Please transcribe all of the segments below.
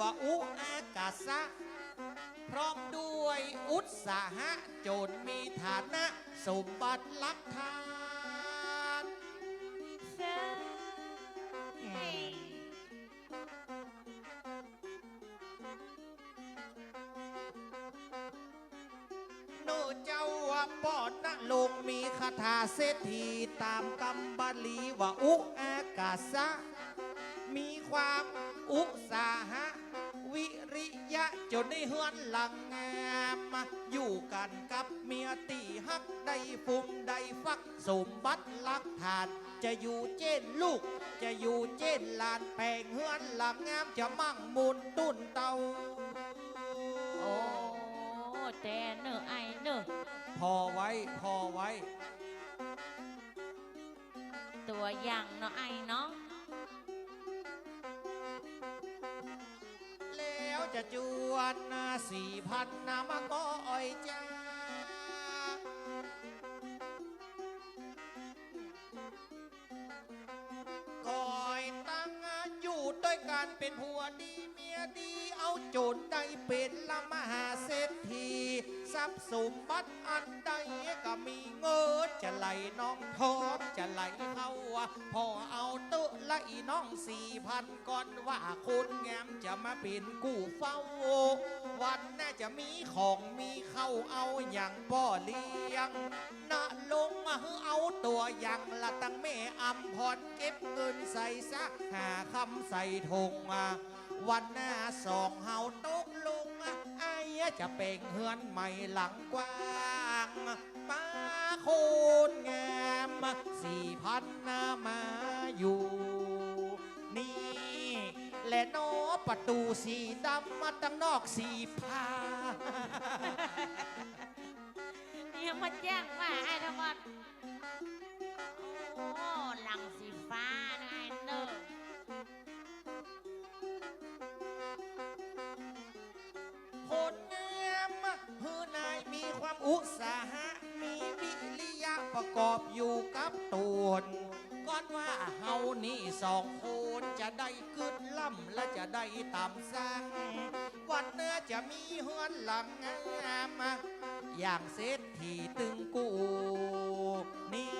ว่าอุอากาศะพร้อมด้วยอุตสาหะโจรมีฐานะสมบัติลักทานโนเจ้าว่าปอดนะลงมีคาถาเศรษฐีตามกำบาลีว่าอุอากาศะ ยะจนในเฮือนหลังงามมาอยู่กันกับเมียตีฮักได้ฟุมได้ฟักสมบัติลักฐานจะอยู่เจนลูก จะอยู่เจนหลานแปลงเฮือนหลังงามจะมั่งมูลตุ้นเตาโอ้แต่เนอะไอเนอะพอไว้พอไว้ ตัวอย่างเนาะไอเนาะ จะจวนสี่พันนามาก้อยจ้าก่อยตั้งอยู่ด้วยกันเป็นผัวดีเมียดีเอาโจรได้เป็นละมหาเศรษฐี ทรัพย์สมบัติอันใดก็มีเงินจะไหลน้องทองจะไหลเขาพอเอาเตะไล่น้องสี่พันก่อนว่าคนงมจะมาเป็นกู้เฝ้า วันน่าจะมีของมีเข้าเอาอย่างป้อเลี้ยงนะลงมาเอาตัวอย่างละตั้งแม่อำพรเก็บเงินใส่ซักหาคำใส่ธงมา วันหน้าสองเฮาตกลงไอ้จะเป่งเฮือนใหม่หลังกว้างป้าโคนงามสี่พันนามาอยู่ นี่ และโนประตูสีดำมาตั้งนอกสีผ้าเนี่ยมาแจ้งว่าไอ้ทั้งหมด อุตสาหะมีวิริยะประกอบอยู่กับตัวก่อนว่าเฮานี่สองคนจะได้กึดล่ำและจะได้ตามสร้างวันเนื้อจะมีเฮือนหลังงามอย่างเศรษฐีตึงกูนี่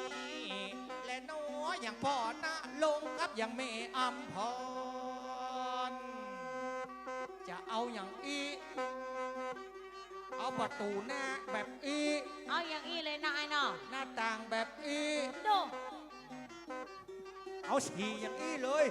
และน้อยอย่างพ่อนะลงครับอย่างแม่อำพรจะเอาอย่างอี เอาประตูหน้าแบบอีเอาอย่างอีเลยนะไอเนาะหน้าต่างแบบอีดูเอาสีอย่างอีเลย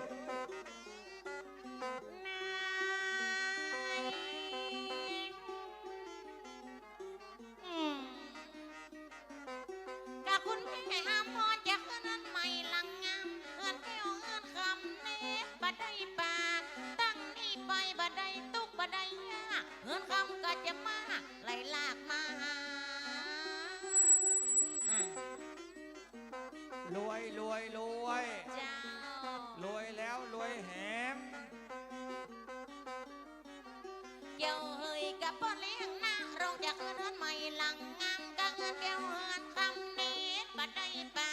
ขึ้นเฮือนใหม่หลังงามก็เฮือนแก้วเฮือนคำนี้บัดได้ปา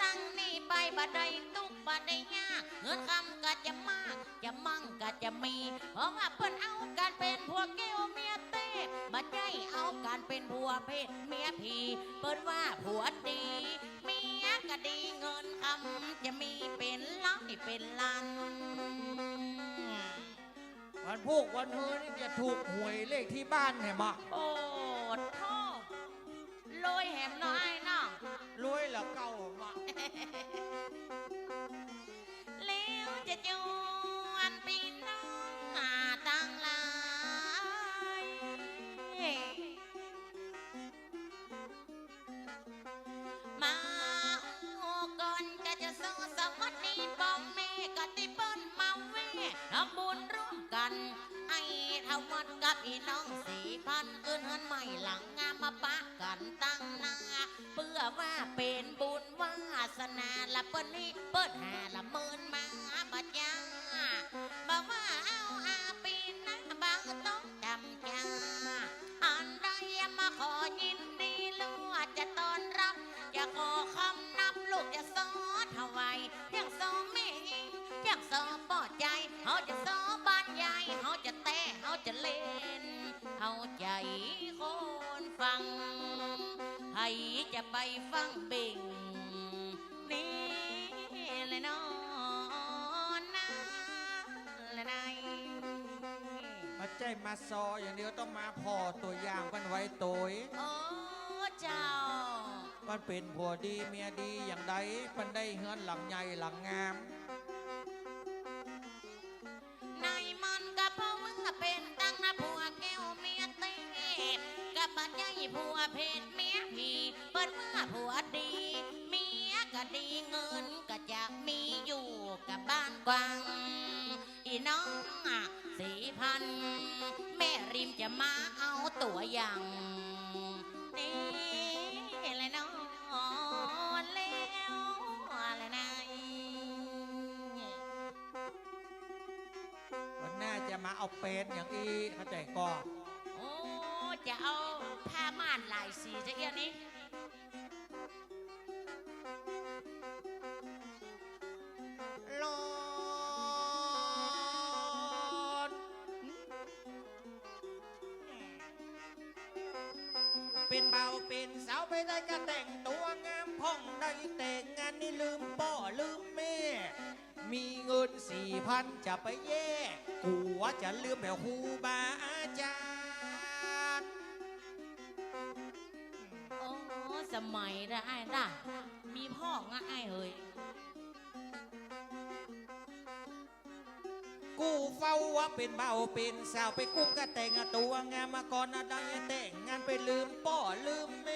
ตั้งนี่ไปบัดได้ตุกบัดได้ยาเฮือนคำก็จะมากจะมั่งก็จะมี เพราะว่าเพิ่นเอาการเป็นผัวแก้วเมียเต้บัดใจเอาการเป็นผัวเพศเมียผีเปิ้นว่าผัวดีเมียก็ดีเงินคำจะมีเป็นล้านเป็นล้าน วันพวกวันเฮอนี่จะถูกหวยเลขที่บ้านแหมะโอ้โทษลอยแหมน้อยเนาะรวยละเก่ามาแล้วจะจวนปีน้อง มาปะกันตั้งนาเพื่อว่าเป็นบุญวาสนาละเปิ้นนี่เปิ้นหาละหมื่นมาบัดยาบอกว่าเอาอาปีนะบางต้องจำจาอันใดมาขอยินดีลูกจะต้อนรับ จะขอคำนับลูกจะสอถวายยังสอแม่ยิ สอปอดใจเขาจะสอบ้านจะเล่นเอาใจคนฟังให้จะไปฟังเบ่งนี่เลยนอนนะละนายมาใจมาซออย่างเดียวต้องมาพอตัวอย่างกันไว้ตัวโอ้เจ้ามันเป็นผัวดีเมียดีอย่างใดมันได้เฮือนหลังใหญ่หลังงาม ตัวอย่างนี่เลยน้องแล้วอะไรนายวันหน้าจะมาเอาเป็ดอย่างอีเข้าใจก็โอ้จะเอาผ้าม่านหลายสีจะเอียนี้ เป็นสาวไปได้ก็แต่งตัวงามพ่องได้แต่งงานนี่ลืมพ่อลืมแม่ มีเงินสี่พันจะไปแย่กูว่าจะลืมแบบครูบาอาจารย์โอ้สมัยได้ด่ะมีพ่อง่ายเฮ้ยกูเฝ้าว่าเป็นเบาเป็นสาวไปกุ๊บก็แต่งตัวงามมาก่อนนะได้แต่งงานไปลืมพ่อลืมแม่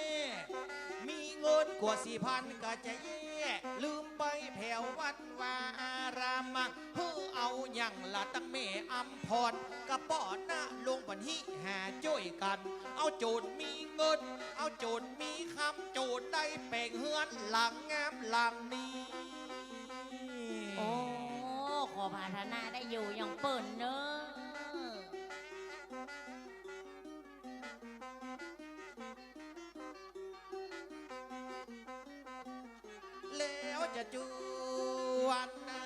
มีเงินกว่าสี่พันก็จะแย่ลืมไปแผ่ววัดวาอารามมาเฮือเอาอย่างละตั้งแม่อำพรกระป๋อหน้าลงบันหิหาจ้อยกัน เอาโจรมีเงิน เอาโจรมีคำโจรได้แปลงเฮือนหลังงามหลังนี้โอ้ขอพาธนาได้อยู่อย่างเปิ่นเนอะ แ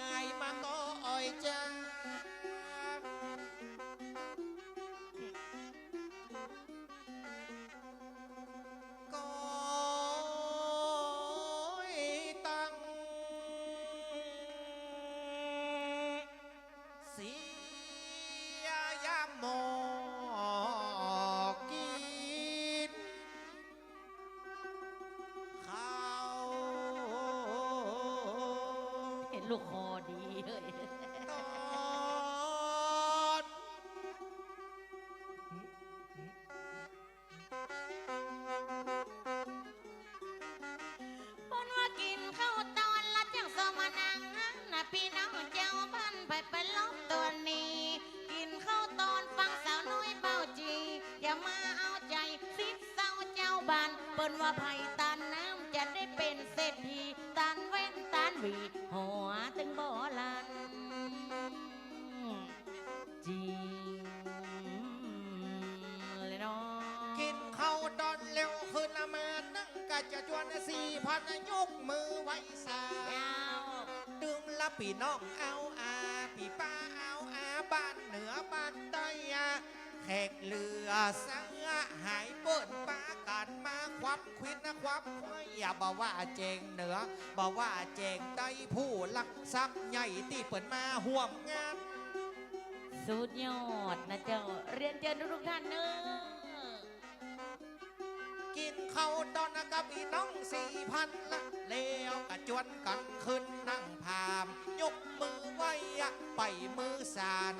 านเปิ้นว่าไผ่ตานน้ำจะได้เป็นเศรษฐีตานเว้นตานหวีหัวตึงบ่ลันจริงเลยเนาะกินข้าวตอนเร็วขึ้นละมานั่งกะจะจวนสี่พันยกมือไว้สาเจ้าดึงละปีน้องเอาอาปีป้าเอาอาบ้านเหนือบ้านใต้แขกเรือสัง ควับควิดนะควับควายอย่าบอกว่าเจงเหนือบอกว่าเจงใต้ผู้ลักทรัพย์ใหญ่ที่เปิดมาห่วมงานสุดยอดนะเจ้าเรียนเชิญทุกๆท่านเนอะกินข้าวตอนนะกับอีน้องสี่พันละแล้วกระจวนกันขึ้นนั่งพาม ยกมือไหวอะไปมือสาน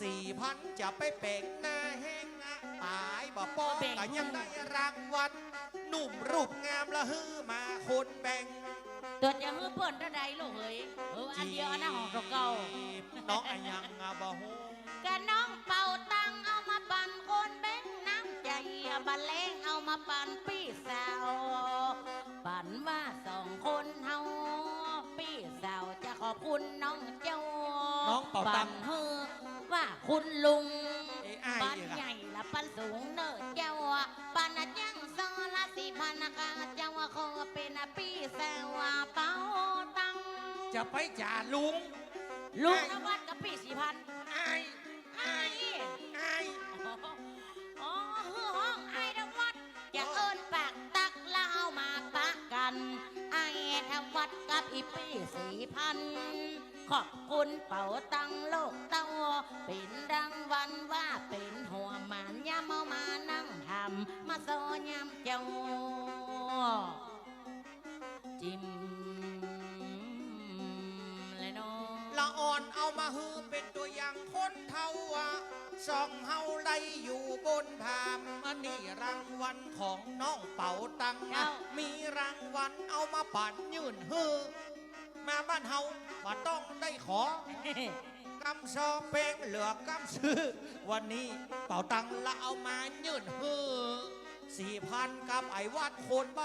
สี่พันจะไปเป่งหน้าแห้งอะตายบ่ป้องก็ยังได้รางวัล หนุ่มรูปงามละฮือมาคนแบ่งตัวจะฮื้อเพิ่นเท่าใดลูกเอ้ยเอออันเดียวนะของเราเก่าน้องอะยังอะบ่ฮู้กะน้องเป่าตังเอามาปั่นคนแบงน้ำใจบันเลงเอามาปั่นพี่สาวปั่นว่าสองคนเฮาพี่สาวจะขอบคุณน้องเจ้าน้องเป่าตัปั่งนเฮอว่าคุณลุงเอ้ยอ้ายปันอีกใหอะญ่ละปันสูงเนิดเจ้าอะปันอะจังซอละ สิพนักานเจ้าว่าเขเป็นปีเแซวาเป้าตังจะไปจ่าลุงลุงนวัดกับพี่สิพันไอ้ไอ้ไอ้อ๋อห้องไอ้ทวัดอย่เอิญปากตักล้วอามาปะกัน ไอ้นวัดกับอีพี่สิพัน ขอบคุณเป่าตังโลกเต้าเป็นรางวัลว่าเป็นหัวหมานยามเอามานั่งทำมาโซยามเจ้าจิ้มเลยเนาะละอ่อนเอามาฮือเป็นตัวอย่างคนเท่าอะสองเฮาไลอยู่บนพามอันนี้รางวัลของน้องเป่าตังนะมีรางวัลเอามาปั่นยื่นฮือ มาบ้านเฮาว่าต้องได้ขอกำซอเพลงเหลือกำซื้อ วันนี้เป่าตังละเอามายื่นฮือสี่พันกับไอ้วัดโคนใบ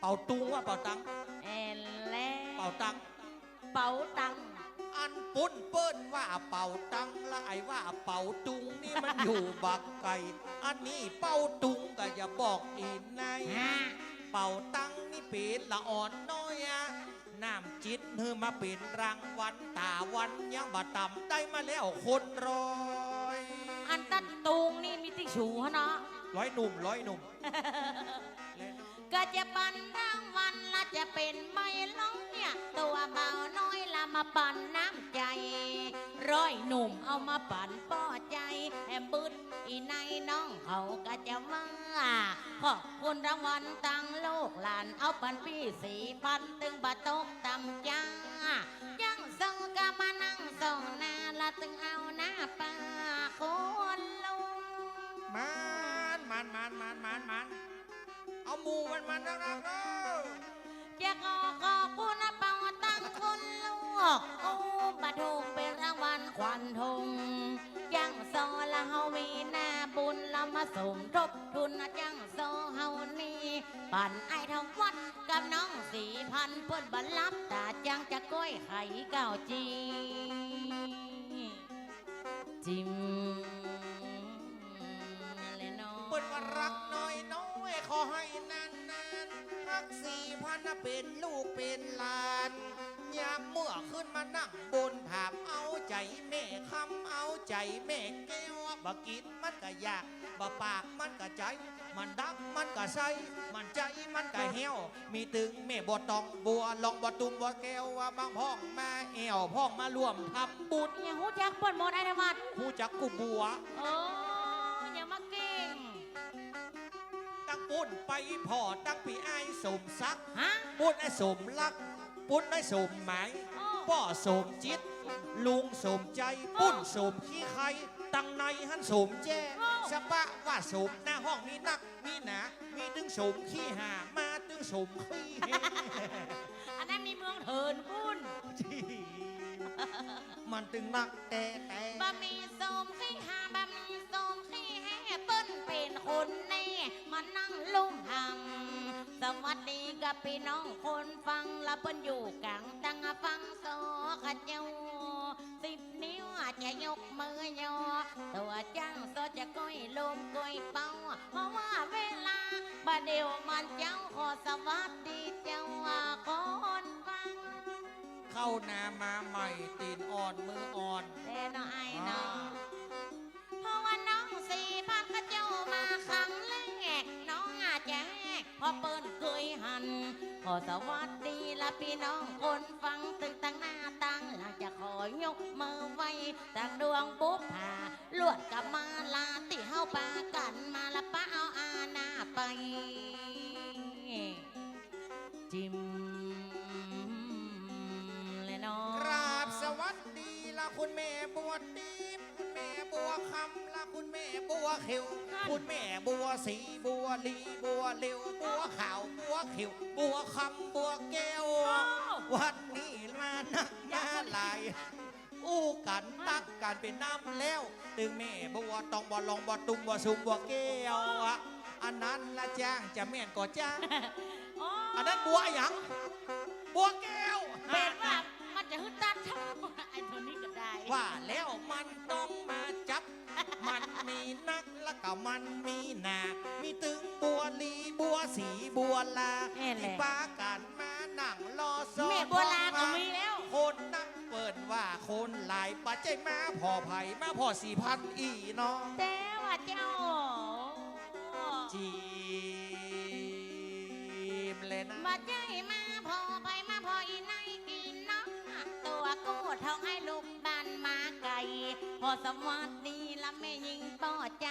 เป่าตุงว่าเป่าตังแอนแล้เป่าตัง เป๋าตัง อันปุ้นเปิ้นว่าเป่าตังละไอ้ว่าเป่าตุงนี่มันอยู่บักไก่ อันนี้เป่าตุงก็อย่าบอกอีกในฮะ เป่าตังนี่เป็นละอ่อนน้อยอะน้ำจิตเธอมาเป็นรางวัลตาวันยังบาต่ำได้มาแล้วคนร้อยอันตัดตุงนี่มีที่ชูฮะเนาะร้อยหนุ่มร้อยหนุ่มเล่น ก็จะปั่นรางวัลละจะเป็นไม่ล้องเนี่ย ตัวเบาน้อยละมาปั่นน้ำใจ ร้อยหนุ่มเอามาปั่นป้อใจแอมบึดอีในน้องเขาก็จะว่าขอบคุณรางวัลตังโลกหลานเอาปันพี่สี่พันตึงบาตกตำจ้ายังส่งก็มานั่งส่งนาละตึงเอาหน้าปาคนลุงมันมันมันมันมันมัน เอาหมูมันมันรักรักเด้อจะขอขอบคุณนะเป่าตั้งคนลูกโอ้บาถูกเป็นรางวัลขวัญทงยังโซละเฮามีหน้าบุญละมาสมทบทุนนะจังโซเฮานี่ปั่นไอทวัดกับน้องสี่พันเพื่อนบันลับตาจังจะก้อยไข่เก้าจี จิม อยขอให้นานนานรักสี่พันน่ะเป็นลูกเป็นหลานยามเมื่อขึ้นมานั่งบนถามเอาใจแม่คำเอาใจแม่แก้วบ่กินมันก็อยากบ่ปากมันก็ใจมันดักมันก็ใสมันใจมันก็เหี่ยวมีตึงแม่บ่ตองบัวลองบ่ตุมบ่แก้วว่าบางพ้องมาแอวพ้องมาร่วมทำบุญอย่าหูจักเปิ้นหมดไอทวัดผู้จักกูบัวโอ้อย่ามาเก่ง ตั้งปุ้นไปพ่อตั้งปีไอ้ายสมซักฮะปุ้นไอ้สมรักปุ้นไอ้สมหมายโอ้พ่อสมจิต ลุงสมใจปุ้นสมขี้ใครตั้งในหันสมแจ้สปะว่าสมหน้าห้องมีนักมีหนา มีตึงสมขี้หามาตึงสมขี้เฮอันนั้นมีเมืองเถินพุ่นมันตึงนักแต่แต่บะหมี่ส้มขี้หาบะหมี่ส้มขี้แห่เปิ้นเป็นคนแน่มานั่งลุ่มหำสวัสดีกับพี่น้องคนฟังละเปิ้นอยู่กลางตังฟังโซขะเจ้าสิบนิ้วอาจจะยกมือยอตัวจ้างโซจะก้อยลมก้อยเป้าเพราะว่าเวลาบาเดียวมันเจ้าขอสวัสดีเจ้าคนฟัง เข้านามาใหม่ตีนอ่อนมืออ่อนแต่น้องไอ้น้อง พอเปิ้นเคยหันขอสวัสดีละพี่น้องคนฟังตึงตั้งหน้าตั้งหลังจะขอยกมือไว้ตั้งดวงปุ๊บหาลวดกับมาลาติเฮาปากันมาละป้าเอาอาณาไป จิมเลยเนาะกราบสวัสดีละคุณแม่บัวตีบคุณแม่บัวคำละคุณแม่บัวเขียว คุณแม่บัวสีบัวลีบัวเหลวบัวขาวบัวเขียวบัวคำบัวแก้ววันนี้มานักมาหลาย อู้กันตักกันเป็นน้ำแล้ว ตึงแม่บัวตองบัวลองบัวตุ้มบัวซุมบัวแก้วอะอันนั้นละจ้างจะแม่นก็จ้างอ๋ออันนั้นบัวหยังบัวแก้ว เป็นว่ามัน จะฮึดตันทั้งหมดไอ้ตัวนี้ก็ได้ ว่าแล้วมันต้องมาจับ มันมีนักแล้วก็มันมีหนา มีตึงบัวลีบัวสีบัวลาแน่แหละ ที่ปากันมานั่งรอซอแม่บัวลาก็มีแล้ว คนนักเปิดว่าคนหลายปัจจัยมาพอไผ่มาพอสี่พันอีเนาะแต่ว่าเจ้าจีมเลยนะ มาใจมาพอไปมาพออีไหนกินเนาะ กู้ทองให้ลูกบ้านมาไก่พอสวัสดีละแม่ยิงต่อใจ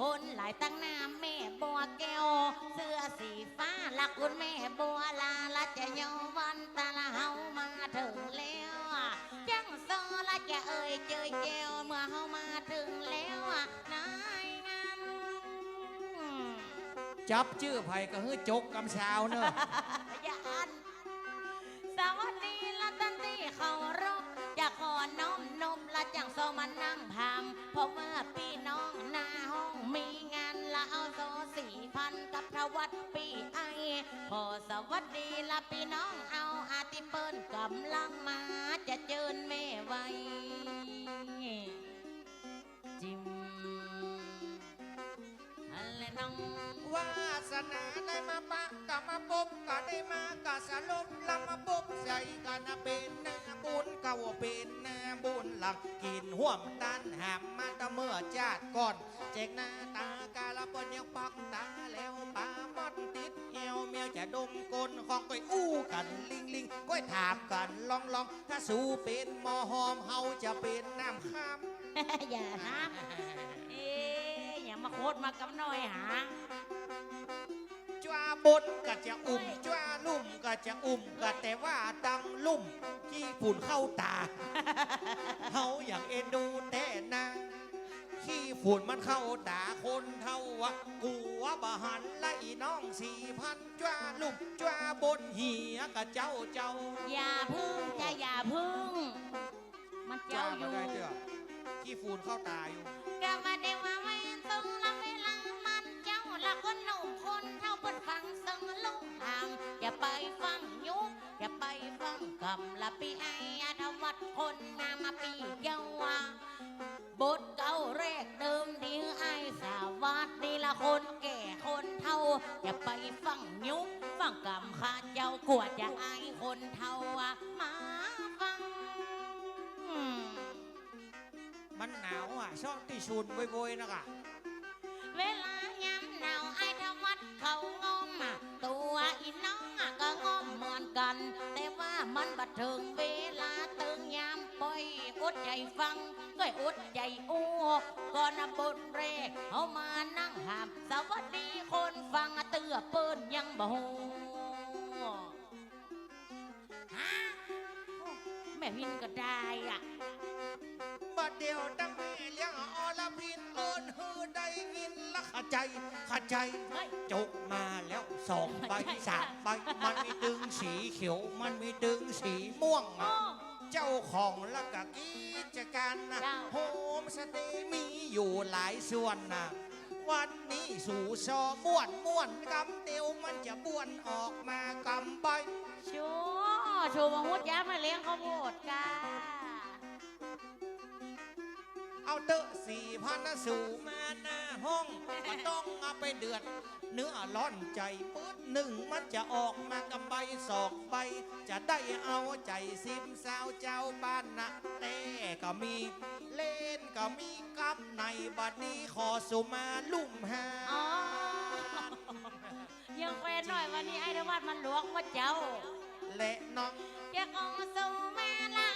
หนหลายตั้งหน้าแม่บัวแก้ว เสื้อสีฟ้าลักคุณแม่บัวลาละจะโยวันตาละเฮามาถึงแล้วอะจังโซละจะเอ่ยเจยแก้วเมื่อเฮามาถึงแล้วอะนายงานจับชื่อไผ่ก็ฮื้อจกกำเช้าเนอะอย่าอัน มานั่งพัง เพราะว่าพี่น้องหน้าห้องมีงานละเอาโซสี่พันกับพระวัดปีไอพอสวัสดีละพี่น้องเอาอาติเปิ้นกำลังมาจะเจิญแม่ไว้จิมอะไรน้อง วาสนาได้มาปะกะมาปุ๊บกะได้มากะสลบละมาปุ๊บใส่กันเป็นนาบุญเก่าเป็นนาบุญหลังกินห่วมตันหามมาแตะเมื่อจาดก่อนเจกหน้าตากาละปนยังปักตาแล้วปามอดติดเอวเมียวจะดมกลของก้อยอู้กันลิงลิงก้อยถามกันลองลองถ้าสู้เป็นมอหอมเฮาจะเป็นน้ำข้ามอย่าห้ามเอ ย่ามาโคตรมากับหน่อยหาจ้าบนก็จะอุ่มจ้าลุ่มก็จะอุ่มก็แต่ว่าดังลุ่มขี้ฝุ่นเข้าตาเฮาอย่างเอ็นดูแต่นางขี้ฝุ่นมันเข้าตาคนเท่าวะกูว่าบหันไล่น้องสี่พันจ้าลุ่มจ้าบนเหียกะเจ้าเจ้า อย่าพึ่งจะอย่าพึ่ง มันเจ้าอยู่ขี้ฝุ่นเข้าตาอยู่ำละปีไออาทวัดคนงามมาปีเยาวาบทเก่าแรกเดิมดีไอสาวัดดีละคนแก่คนเท่า อย่าไปฟังยุกฟังกำข้าเจ้ากลัวจะไอายคนเท่าอะมาฟัง มันหนาวอะชอบที่ชุนโวยๆนะกะเวลายามหนาวไอ้ธวัดเขางอมอะตัวอีน้องอะก็งอมเหมือนกันแต่ว่า มันบัดถึงเวลาตึงยามป่อยอดใจฟังก็อดใจอู้ก่อนบทเรกเอามานั่งหามสวัสดีคนฟังเตือเปิ้นยังบ่ฮู้ฮะแม่พินก็ได้อะ บัดเดียวตั้งแม่เลี้ยงอรพินเอินฮือได้ยินละขใจขใจเฮ้ยจกมาแล้วสองใบสามใบมันมีดึงสีเขียวมันมีดึงสีม่วงโอ้อะเจ้าของละกะกิจการนะเจ้าโฮมสเตย์มีอยู่หลายส่วนนะวันนี้สู่ซอม่วนม่วนกำเดียวมันจะบ้วนออกมากำใบชัวชัวมังมุดย้ามาเลี้ยงข้าวโพดกาเอาเตอะสี่พันสู่มาหน้าห้องก็ต้องเอาไปเดือด เนื้อร้อนใจปืดหนึ่งมันจะออกมากำใบสองใบ จะได้เอาใจซิมสาวเจ้าบ้านนะแต่ก็มีเล่นก็มีกับในบัดนี้ขอสุมาลุ่มหาอ๋อยังแฟนหน่อยวันนี้ไอ้ทวัดมันหลวงว่าเจ้า และน้องจะขอสู่แม่ลาวอ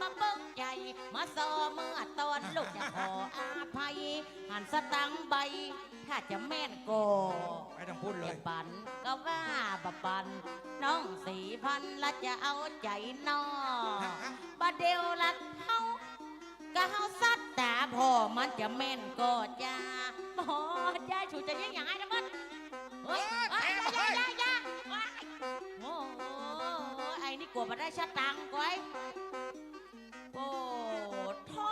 มาเบิ่งใจมาซอเมื่อตอนลูกจะขออาภัยหันสตังค์ใบ ถ้าจะแม่นก็ไม่ต้องพูดเลอยย่าปันก็ว่าบะปัน น้องสี่พันละจะเอาใจน้องบาเดียวละเขาก็เฮาซัดตาพอมันจะแม่นก็จะพอใจชูจะยังยังไงนะมันเฮ้ยเฮ้ยอย่าอย่าอย่าว้ายโอ้โหไอ้นี่กลัวมาได้ชะตังค์ก้อย โอ้อ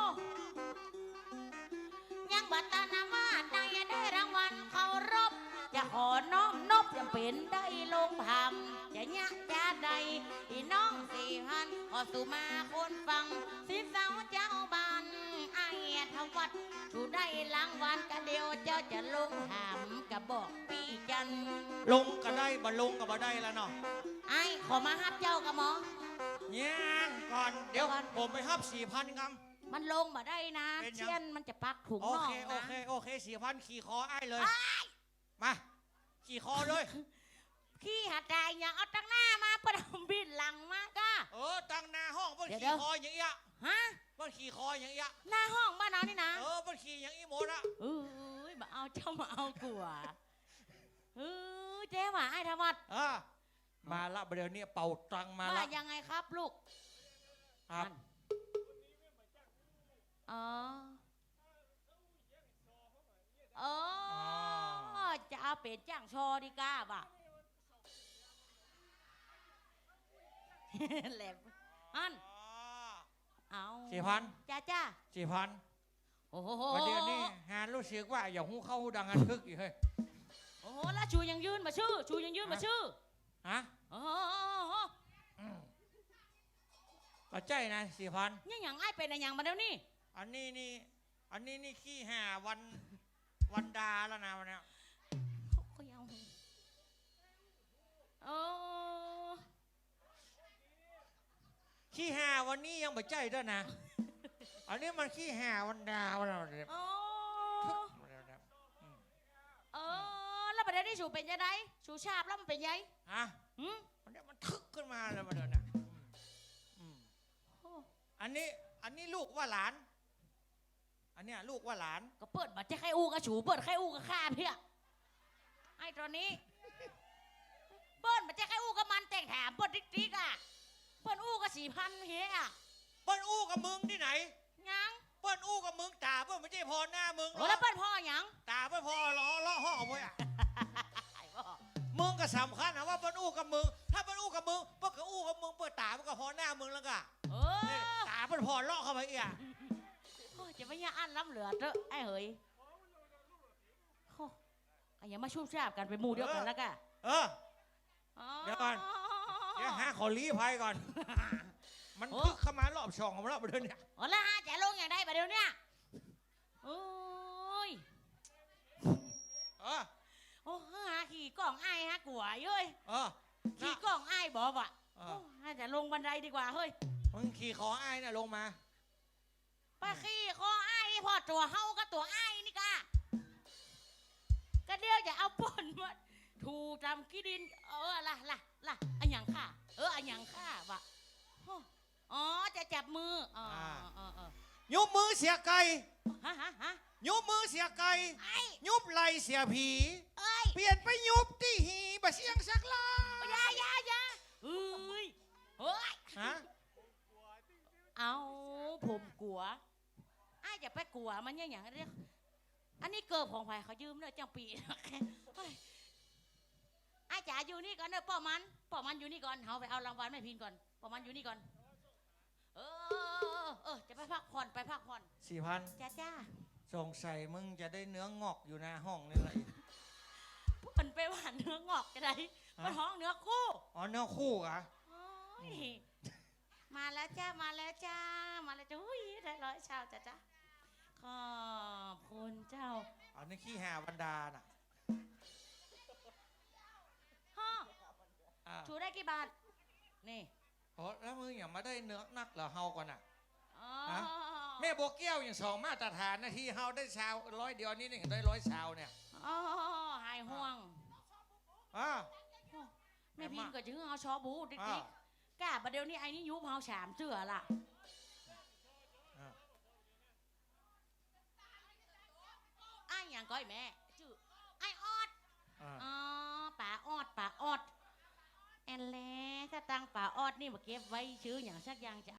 ยังบัตตานามาได้ได้รางวัลเคารพจะขอน้อมนบจำเป็นได้ลงพำจะยะจะใดน้องสี่พันขอสู่มาคนฟังสิสาวเจ้าบ้านไอ้ท วัดชูได้รางวัลกะเดียวเจ้าจะลงหำกะบอกพี่จันลงก็ได้บ่ลงก็บ่ได้แล้วเนาะไอ้ขอมาฮับเจ้ากับหมอย่างก่อนเดี๋ยวก่อนผมไปฮับสี่พันกรัมมันลงมาได้นะเป็นยังเชียนมันจะปักถุงโอนอกเคโอนะเค โอเคสี่พันขี่คอไอ้เลย มา ขี่คอเลย ขี้หัดใจอย่างเอาตั้งหน้ามาเปิดเอาบินหลังมาก้าเออตั้งหน้าห้องเปิ้นเดี๋ยวขี่คออย่างเงี้ย ฮะเปิ้นขี่คออย่างเงี้ยหน้าห้องบ้านเรานี่นะเออเปิ้นขี่อย่างอีหมดอะเอ้ยมาเอาเจ้ามาเอากลัวเออเจ๊หว่าไอ้ธรรมัดอ่ามาละประเดี๋ยวนี้เป่าตังมาว่าละยังไงครับลูกครับ อ๋ออ๋อจะเอาเป็ดจ้างชอดีก้าบ่ะแหลมอันอ๋อ เอาสี่พันจ้าจ้าสี่พันโอ้โหประเดี๋ยวนี้งานรู้สึกว่าอย่าหูเข้าหูดังกันทึกอีกเฮ้ยโอ้โหแล้วชูยังยืนมาชื่อ ชูยังยืนมาชื่อฮะโอ้โหอืมปัจจัยนะสี่พันนี่อย่างไอ้เป็นอะไรอย่างมาเดี๋ยวนี้อันนี้นี่ อันนี้นี่ขี้ห่าวันวันดาแล้วนะวันเนี้ยเขาเอาโอ้ขี้ห่า วันนี้ยังปัจจัยด้วยนะ อันนี้มันขี้ห่าวันดาวันอะไรเนี่ยโอ้วันอะไรเนี่ยอืมเออแล้วประเดี๋ยวนี้ชูเป็นยังไงชูชาบแล้วมันเป็นยังไงฮะหืมวันนี้มันทึกขึ้นมาเลยมาเดินเนี่ยอืมอืมโอ้อันนี้อันนี้ลูกว่าหลาน อันเนี้ยลูกว่าหลาน ก็เปิดมาจะใครอูกับชูเปิดใครอูกับข้าเพี่ยไอ้ตอนนี้เปิดมาจะใครอูกับมันแต่งแถมเปิดติ๊กๆอะ เปิดอูกับสี่พันเฮียเปิ้นอู้กับมึงที่ไหนยังเปิ้นอู้กับมึงตาเปิ้นไม่ใช่พอหน้ามึงหรโอ้อกแล้วเปิดพ่อยังตาเปิ้นพอล้อล้อห้องเอาไว้อะไอ้พ่อมึงก็สำคัญนะว่าเปิ้นอู้กับมึง ถ้าเปิ้นอู้กับมึงเปิ้นก็อู้กับมึงเปิ้นตาเปิ้นก็พอหน้ามึงแล้วก็เอเนี่ยอตาเปิ้นพอเลาะเข้าไปอีกอะโอ้จะไม่ยาอันล้ำเหลือเด้อไอ้เฮ้ยโอ้ไอ้อย่ามาชุบชาบกันไปนหมู่เดียวกันแล้วกันเออเดี๋ยวก่อน เดี๋ยวหาขอลี้ภัยก่อน มันโอ้พึกเข้ามารอบช่องของเราไปเดินเนี่ยโอ้แล้วฮะจะลงอย่างไรไปเดี๋ยวเนี้ยโอ้ยเออโอ้หาขี่กล่องไอ้ฮะกลัวเย้ยเออขี่นะกล่องไอ้บอกว่ะเอโอ้อน่าจะลงบันไดดีกว่าเฮ้ยมึงขี่คอไอ้น่ะลงมาไปขี่คอไอ้นี่พอตัวเฮากับตัวไอ้นี่กะก็เดียวจะเอาป่นมา ถูจำกี้ดิน เออล่ะล่ะล่ะอันหยังค่ะ เอออันหยังค่ะวะโอ้อ๋อจะจับมืออ๋อเออเออยุบมือเสียไก่ฮะฮะฮะยุบมือเสียไก่ไอ้ยุบไหลเสียผี เอ้ยเปลี่ยนไปยุบที่หีบะเสียงสักลาอยาอยาอยาเอ้ยเฮ้ยฮะเอาผมกลัวไอ้จะไปกลัวมันยังอย่างเรียกอันนี้เกิดของไผเขายืมเนอะจังปีเฮ้ย ไอ้จ๋าอยู่นี่ก่อนเนอะป้อมันป้อมันอยู่นี่ก่อนเฮาไปเอารางวัลไม่พินก่อนป้อมันอยู่นี่ก่อนเออเออจะไปพักผ่อนไปพักผ่อนสี่พันจ้าจ้าสงสัยมึงจะได้เนื้องอกอยู่หน้าห้องนี่แหละอีกเพิ่นไปหวานเนื้องอกจะได้ฮะมันห้องเนื้อคู่อ๋อเนื้อคู่เหรอะโอ้ยมาแล้วจ้ามาแล้วจ้า มาแล้วจ้าอุ้ยได้ร้อยชาวจ้าจ้าขอบคุณเจ้าอันนี้ขี้หาบรรดาน่ะ ชูได้กี่บาท นี่โอ้แล้วมึงอย่ามาได้เนื้อนักเหรอเฮาก่อนอะอ๋อฮะแม่โบวเกี้ยวอย่างสองมาตรฐานนะที่เฮาได้ชาวร้อยเดียวนี่นี่ได้ร้อยชาวเนี่ยอ๋อหายห่วงอ่า แม่พิมพ์ก็จึงเอาชอบูติ๊กติ๊กกล้าประเดี๋ยวนี้ไอ้นี่ยุบเฮาฉามเสือล่ะ อ่าไอ้อย่างก้อยแม่ชื่อไอ้ออดอ่าอ๋อป่าออดป่าออด แอนแลถ้าตังป่าออดนี่มาเก็บไว้ชื่ออย่างสักอย่างจะ